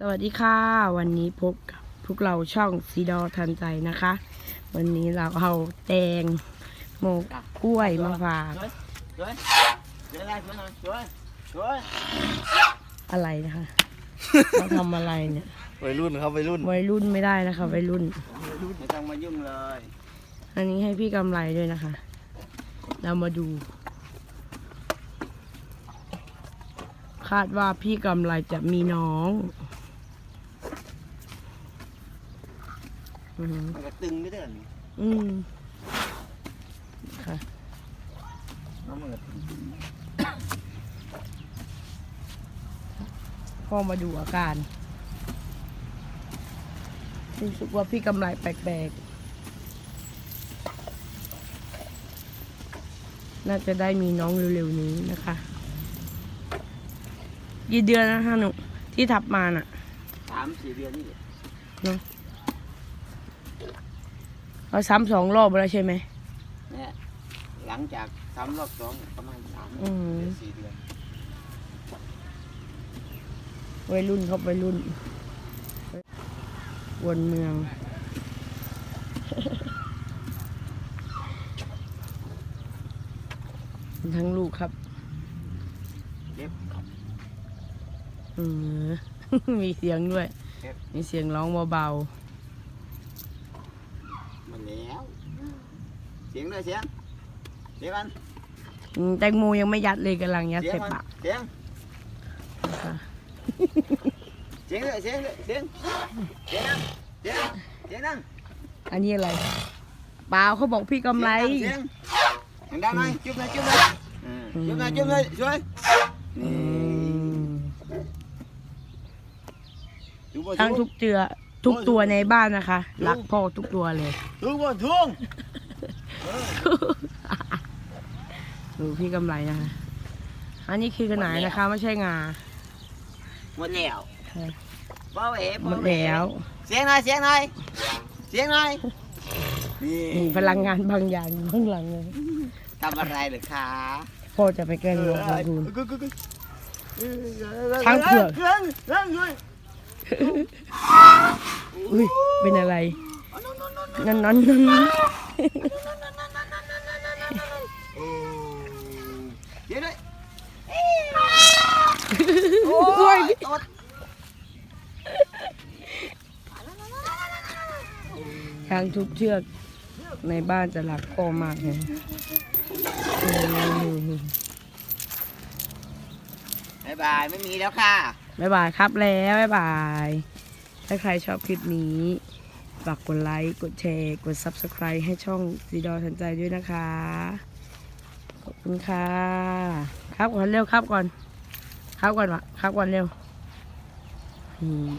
สวัสดีค่ะ วันนี้พบกับพวกเราช่องซีดอทันใจนะคะ วันนี้เราเอาแตงโมกกล้วยมาฝากช่วยช่วยช่วยอะไรช่วยหน่อยช่วยช่วยอะไรนะคะเราทำอะไรเนี่ยวัยรุ่นครับวัยรุ่นวัยรุ่นไม่ได้นะคะวัยรุ่นไม่ต้องมายุ่งเลย อันนี้ให้พี่กำไรด้วยนะคะ เรามาดู คาดว่าพี่กำไรจะมีน้อง อืมมันก็ตึงไม่ได้หรอนี่อืมค่ะ น้องมันก็ตึงพ่อมาดูอาการรู้สึกว่าพี่กำไรแปลกๆ น่าจะได้มีน้องเร็วๆนี้นะคะกี่เดือนนะคะหนูที่ทับมาน่ะ สามสี่เดือนนี่แหละ เราซ้ำสองรอบแล้วใช่ไหม เนี่ยหลังจากทำรอบสองประมาณสามอืม เดือนสี่เดือนวัยรุ่นครับวัยรุ่นวนเมือง ทั้งลูกครับเจ็บ อืม มีเสียงด้วยครับมีเสียงร้องเบามาแล้วเสียงด้วยเสียงเสียงกันๆอืมแตงโมยังไม่ยัดเลยกำลังยัดเสียงใส่มันปากเสียงนะคะเสียงด้วยเสียงด้วยเสียงเสียงนั่งเสียงเสียงนั่งอันนี้อะไรเปล่าเขาบอกพี่กำไร เสียงดังหน่อยจุ๊บหน่อยจุ๊บหน่อยอืมจุ๊บหน่อยจุ๊บหน่อยช่วยอืมจุ๊บบ่ทั้งจุ๊ทุบกเจือทุกตัวในบ้านนะคะ รักพ่อทุกตัวเลย จุ๊บบ่จุ๊บ ดูพี่กำไรนะคะ อันนี้คือกระหนายนะคะ ไม่ใช่งา หมดแล้วค่ะบ่เอ๋หมดแล้วเสียงหน่อยเสียงหน่อยเสียงหน่อยนี่มีพลังงานบางอย่างอยู่ข้างหลังเลยทำอะไรเหรือคะพ่อจะไปแกล้งน้องของคุณกึกกึกกึกช้างเผือกเรื่องเรื่องด้วยอุ้ยเป็นอะไรนั่นนั่นนั่นนั่น เดี๋ยวด้วยโอ้ยตดช้างทุกเชือกในบ้านจะรักพ่อมากเลยอืมบ๊ายบายไม่มีแล้วค่ะบ๊ายบายครับแล้วบ๊ายบาย ถ้าใครชอบคลิปนี้ ฝากกดไลค์ กดแชร์ กด Subscribe ให้ช่องซีดอทันใจด้วยนะคะ ขอบคุณค่ะ ครับก่อนเร็วครับก่อน ครับก่อนวะครับก่อนเร็วอืม